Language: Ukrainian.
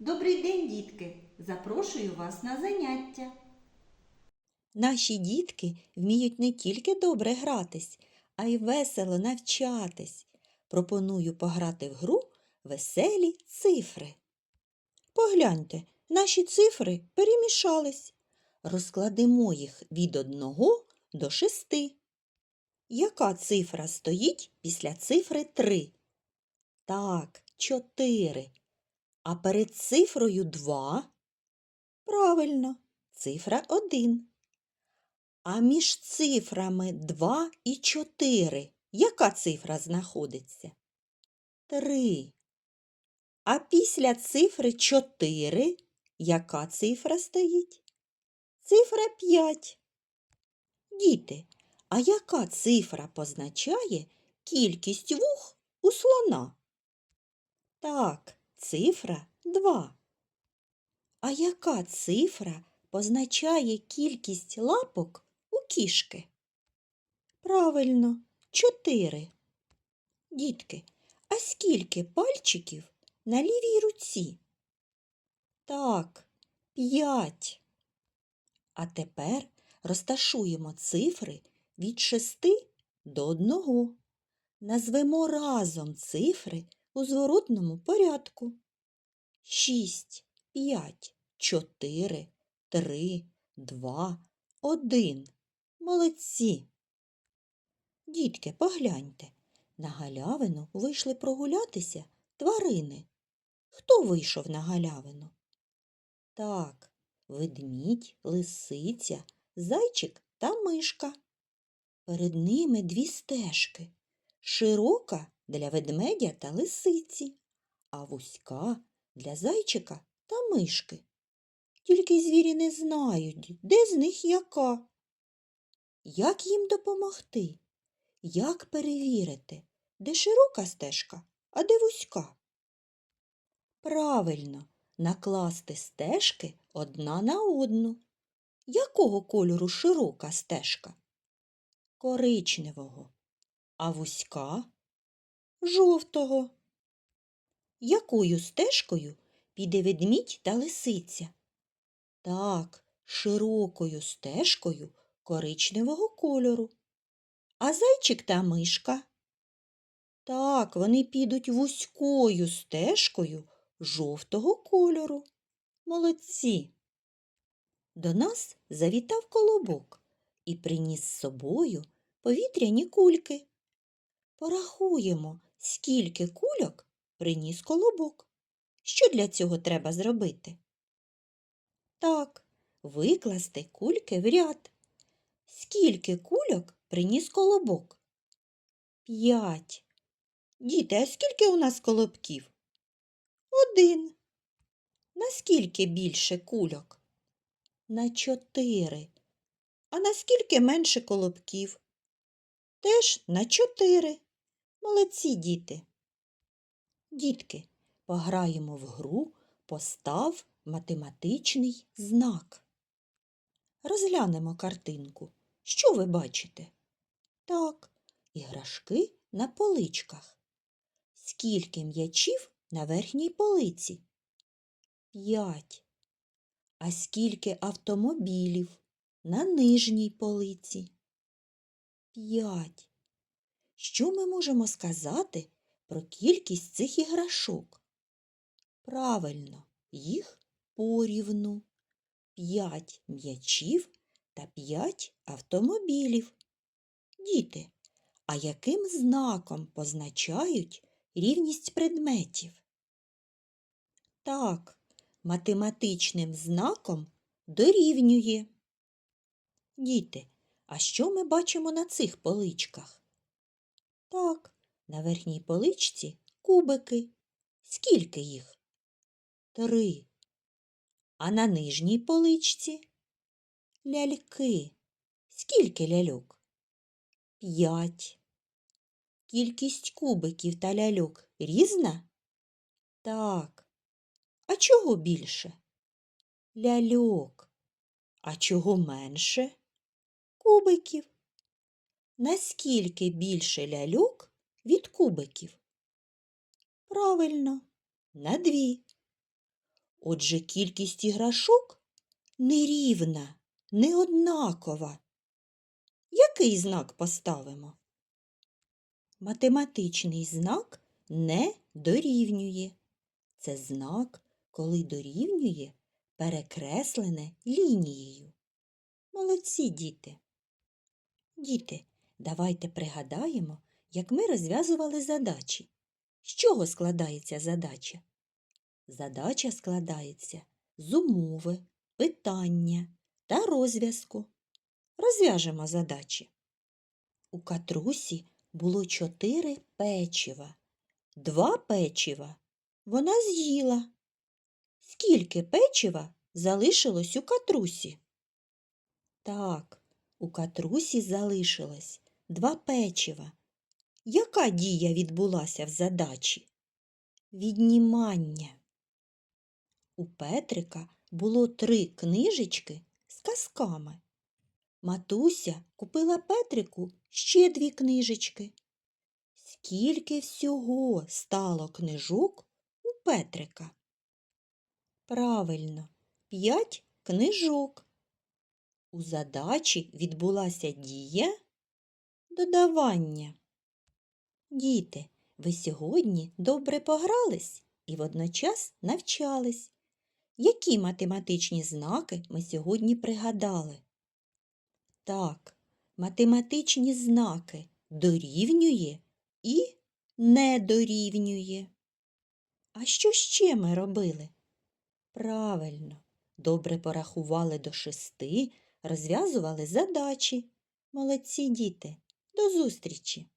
Добрий день, дітки! Запрошую вас на заняття. Наші дітки вміють не тільки добре гратись, а й весело навчатись. Пропоную пограти в гру веселі цифри. Погляньте, наші цифри перемішались. Розкладемо їх від одного до шести. Яка цифра стоїть після цифри три? Так, чотири. А перед цифрою два? Правильно, цифра один. А між цифрами 2 і 4 яка цифра знаходиться? 3. А після цифри 4 яка цифра стоїть? Цифра 5. Діти, а яка цифра позначає кількість вух у слона? Так, цифра 2. А яка цифра позначає кількість лапок у кішки? Правильно, чотири. Дітки, а скільки пальчиків на лівій руці? Так, п'ять. А тепер розташуємо цифри від шести до одного. Назвемо разом цифри у зворотному порядку. Шість, п'ять, чотири, три, два, один. Молодці. Дітки, погляньте. На галявину вийшли прогулятися тварини. Хто вийшов на галявину? Так, ведмідь, лисиця, зайчик та мишка. Перед ними дві стежки. Широка для ведмедя та лисиці, а вузька для зайчика та мишки. Тільки звірі не знають, де з них яка. Як їм допомогти? Як перевірити, де широка стежка, а де вузька? Правильно, накласти стежки одна на одну. Якого кольору широка стежка? Коричневого. А вузька? Жовтого. Якою стежкою піде ведмідь та лисиця? Так, широкою стежкою коричневого кольору. А зайчик та мишка? Так, вони підуть вузькою стежкою жовтого кольору. Молодці. До нас завітав колобок і приніс з собою повітряні кульки. Порахуємо, скільки кульок приніс колобок. Що для цього треба зробити? Так, викласти кульки в ряд. Скільки кульок приніс колобок? П'ять. Діти, а скільки у нас колобків? Один. Наскільки більше кульок? На чотири. А наскільки менше колобків? Теж на чотири. Молодці діти. Дітки, пограємо в гру постав математичний знак. Розглянемо картинку. Що ви бачите? Так, іграшки на поличках. Скільки м'ячів на верхній полиці? П'ять. А скільки автомобілів на нижній полиці? П'ять. Що ми можемо сказати про кількість цих іграшок? Правильно, їх порівну. П'ять м'ячів та п'ять автомобілів. Діти, а яким знаком позначають рівність предметів? Так, математичним знаком дорівнює. Діти, а що ми бачимо на цих поличках? Так, на верхній поличці кубики. Скільки їх? Три. А на нижній поличці ляльки. Скільки ляльок? П'ять. Кількість кубиків та ляльок різна? Так. А чого більше? Ляльок. А чого менше? Кубиків. Наскільки більше ляльок від кубиків? Правильно, на дві. Отже, кількість іграшок нерівна, неоднакова. Який знак поставимо? Математичний знак не дорівнює. Це знак, коли дорівнює перекреслене лінією. Молодці, діти. Діти, давайте пригадаємо, як ми розв'язували задачі. З чого складається задача? Задача складається з умови, питання та розв'язку. Розв'яжемо задачі. У катрусі було чотири печива. Два печива вона з'їла. Скільки печива залишилось у катрусі? Так, у катрусі залишилось два печива. Яка дія відбулася в задачі? Віднімання. У Петрика було три книжечки з казками. Матуся купила Петрику ще дві книжечки. Скільки всього стало книжок у Петрика? Правильно, п'ять книжок. У задачі відбулася дія додавання. Діти, ви сьогодні добре погрались і водночас навчались. Які математичні знаки ми сьогодні пригадали? Так, математичні знаки дорівнює і не дорівнює. А що ще ми робили? Правильно, добре порахували до шести, розв'язували задачі. Молодці діти, до зустрічі!